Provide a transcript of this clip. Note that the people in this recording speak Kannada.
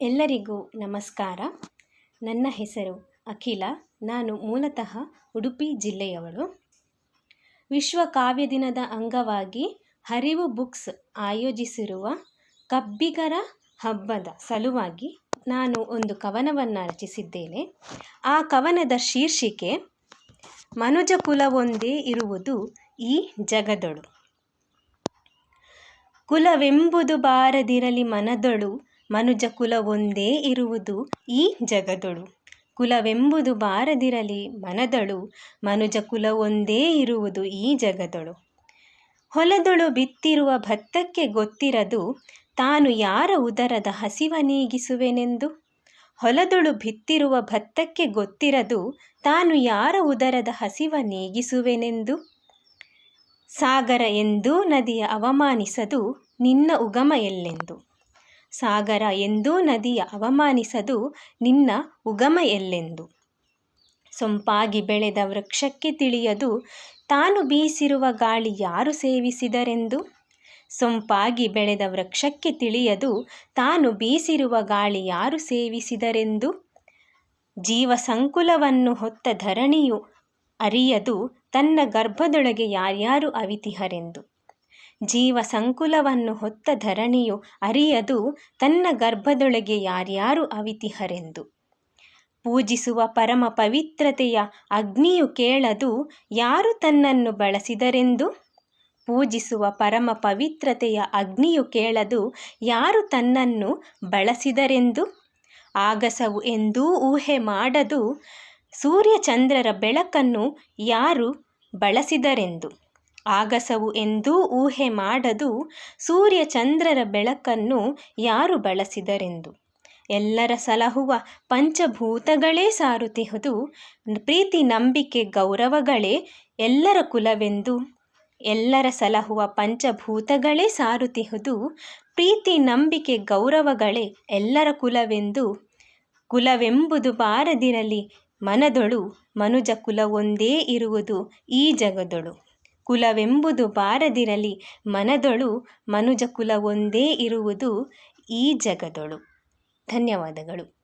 ಎಲ್ಲರಿಗೂ ನಮಸ್ಕಾರ. ನನ್ನ ಹೆಸರು ಅಖಿಲ. ನಾನು ಮೂಲತಃ ಉಡುಪಿ ಜಿಲ್ಲೆಯವಳು. ವಿಶ್ವ ಕಾವ್ಯ ದಿನದ ಅಂಗವಾಗಿ ಹರಿವು ಬುಕ್ಸ್ ಆಯೋಜಿಸಿರುವ ಕಬ್ಬಿಗರ ಹಬ್ಬದ ಸಲುವಾಗಿ ನಾನು ಒಂದು ಕವನವನ್ನು ರಚಿಸಿದ್ದೇನೆ. ಆ ಕವನದ ಶೀರ್ಷಿಕೆ, ಮನುಜ ಕುಲವೊಂದೇ ಇರುವುದು ಈ ಜಗದೊಳು. ಕುಲವೆಂಬುದು ಬಾರದಿರಲಿ ಮನದೊಳು ಮನುಜ ಕುಲವೊಂದೇ ಇರುವುದು ಈ ಜಗದೊಳು. ಕುಲವೆಂಬುದು ಬಾರದಿರಲಿ, ಮನದಳು ಮನುಜ ಕುಲವೊಂದೇ ಇರುವುದು ಈ ಜಗದೊಳು. ಹೊಲದೊಳು ಬಿತ್ತಿರುವ ಭತ್ತಕ್ಕೆ ಗೊತ್ತಿರದು, ತಾನು ಯಾರ ಉದರದ ಹಸಿವ ನೀಗಿಸುವೆನೆಂದು? ಹೊಲದೊಳು ಬಿತ್ತಿರುವ ಭತ್ತಕ್ಕೆ ಗೊತ್ತಿರದು, ತಾನು ಯಾರ ಉದರದ ಹಸಿವ ನೀಗಿಸುವೆನೆಂದು? ಸಾಗರ ಎಂದೂ ನದಿಯ ಅವಮಾನಿಸದು ನಿನ್ನ ಉಗಮ ಎಲ್ಲೆಂದು? ಸಾಗರ ಎಂದೂ ನದಿಯ ಅವಮಾನಿಸದು ನಿನ್ನ ಉಗಮ ಎಲ್ಲೆಂದು ಸೊಂಪಾಗಿ ಬೆಳೆದ ವೃಕ್ಷಕ್ಕೆ ತಿಳಿಯದು ತಾನು ಬೀಸಿರುವ ಗಾಳಿ ಯಾರು ಸೇವಿಸಿದರೆಂದು. ಸೊಂಪಾಗಿ ಬೆಳೆದ ವೃಕ್ಷಕ್ಕೆ ತಿಳಿಯದು ತಾನು ಬೀಸಿರುವ ಗಾಳಿ ಯಾರು ಸೇವಿಸಿದರೆಂದು. ಜೀವ ಸಂಕುಲವನ್ನು ಹೊತ್ತ ಧರಣಿಯು ಅರಿಯದು ತನ್ನ ಗರ್ಭದೊಳಗೆ ಯಾರ್ಯಾರು ಅವಿತಿಹರೆಂದು. ಜೀವ ಸಂಕುಲವನ್ನು ಹೊತ್ತ ಧರಣಿಯು ಅರಿಯದು ತನ್ನ ಗರ್ಭದೊಳಗೆ ಯಾರ್ಯಾರು ಅವಿತಿಹರೆಂದು. ಪೂಜಿಸುವ ಪರಮ ಪವಿತ್ರತೆಯ ಅಗ್ನಿಯು ಕೇಳದು ಯಾರು ತನ್ನನ್ನು ಬಳಸಿದರೆಂದು. ಪೂಜಿಸುವ ಪರಮ ಪವಿತ್ರತೆಯ ಅಗ್ನಿಯು ಕೇಳದು ಯಾರು ತನ್ನನ್ನು ಬಳಸಿದರೆಂದು. ಆಗಸವು ಎಂದೂ ಊಹೆ ಮಾಡದು ಸೂರ್ಯಚಂದ್ರರ ಬೆಳಕನ್ನು ಯಾರು ಬಳಸಿದರೆಂದು. ಆಗಸವು ಎಂದೂ ಊಹೆ ಮಾಡದು ಸೂರ್ಯ ಚಂದ್ರರ ಬೆಳಕನ್ನು ಯಾರು ಬಳಸಿದರೆಂದು. ಎಲ್ಲರ ಸಲಹುವ ಪಂಚಭೂತಗಳೇ ಸಾರುತಿಹುದು ಪ್ರೀತಿ ನಂಬಿಕೆ ಗೌರವಗಳೇ ಎಲ್ಲರ ಕುಲವೆಂದು. ಎಲ್ಲರ ಸಲಹುವ ಪಂಚಭೂತಗಳೇ ಸಾರುತಿಹುದು ಪ್ರೀತಿ ನಂಬಿಕೆ ಗೌರವಗಳೇ ಎಲ್ಲರ ಕುಲವೆಂದು. ಕುಲವೆಂಬುದು ಬಾರದಿರಲಿ ಮನದೊಳು ಮನುಜ ಕುಲವೊಂದೇ ಇರುವುದು ಈ ಜಗದೊಳು. ಕುಲವೆಂಬುದು ಬಾರದಿರಲಿ ಮನದೊಳು ಮನುಜ ಕುಲವೊಂದೇ ಇರುವುದು ಈ ಜಗದೊಳು. ಧನ್ಯವಾದಗಳು.